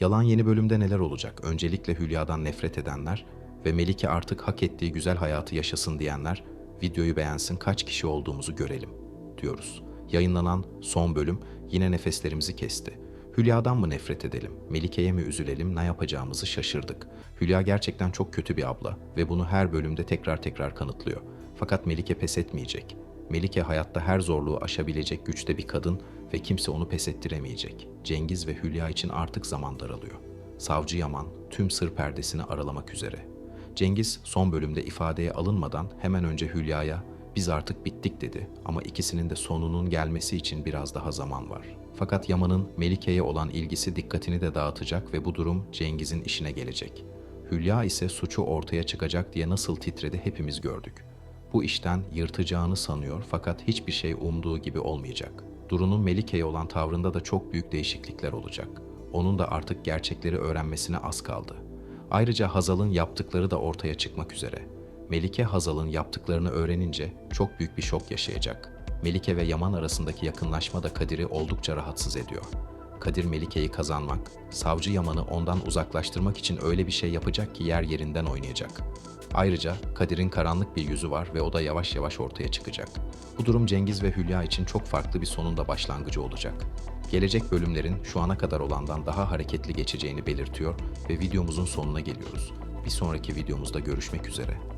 Yalan yeni bölümde neler olacak? Öncelikle Hülya'dan nefret edenler ve Melike artık hak ettiği güzel hayatı yaşasın diyenler videoyu beğensin kaç kişi olduğumuzu görelim diyoruz. Yayınlanan son bölüm yine nefeslerimizi kesti. Hülya'dan mı nefret edelim, Melike'ye mi üzülelim ne yapacağımızı şaşırdık. Hülya gerçekten çok kötü bir abla ve bunu her bölümde tekrar tekrar kanıtlıyor. Fakat Melike pes etmeyecek. Melike hayatta her zorluğu aşabilecek güçte bir kadın ve kimse onu pes ettiremeyecek. Cengiz ve Hülya için artık zaman daralıyor. Savcı Yaman tüm sır perdesini aralamak üzere. Cengiz son bölümde ifadeye alınmadan hemen önce Hülya'ya biz artık bittik dedi ama ikisinin de sonunun gelmesi için biraz daha zaman var. Fakat Yaman'ın Melike'ye olan ilgisi dikkatini de dağıtacak ve bu durum Cengiz'in işine gelecek. Hülya ise suçu ortaya çıkacak diye nasıl titredi hepimiz gördük. Bu işten yırtacağını sanıyor fakat hiçbir şey umduğu gibi olmayacak. Duru'nun Melike'ye olan tavrında da çok büyük değişiklikler olacak. Onun da artık gerçekleri öğrenmesine az kaldı. Ayrıca Hazal'ın yaptıkları da ortaya çıkmak üzere. Melike Hazal'ın yaptıklarını öğrenince çok büyük bir şok yaşayacak. Melike ve Yaman arasındaki yakınlaşma da Kadir'i oldukça rahatsız ediyor. Kadir Melike'yi kazanmak, savcı Yaman'ı ondan uzaklaştırmak için öyle bir şey yapacak ki yer yerinden oynayacak. Ayrıca Kadir'in karanlık bir yüzü var ve o da yavaş yavaş ortaya çıkacak. Bu durum Cengiz ve Hülya için çok farklı bir sonun da başlangıcı olacak. Gelecek bölümlerin şu ana kadar olandan daha hareketli geçeceğini belirtiyor ve videomuzun sonuna geliyoruz. Bir sonraki videomuzda görüşmek üzere.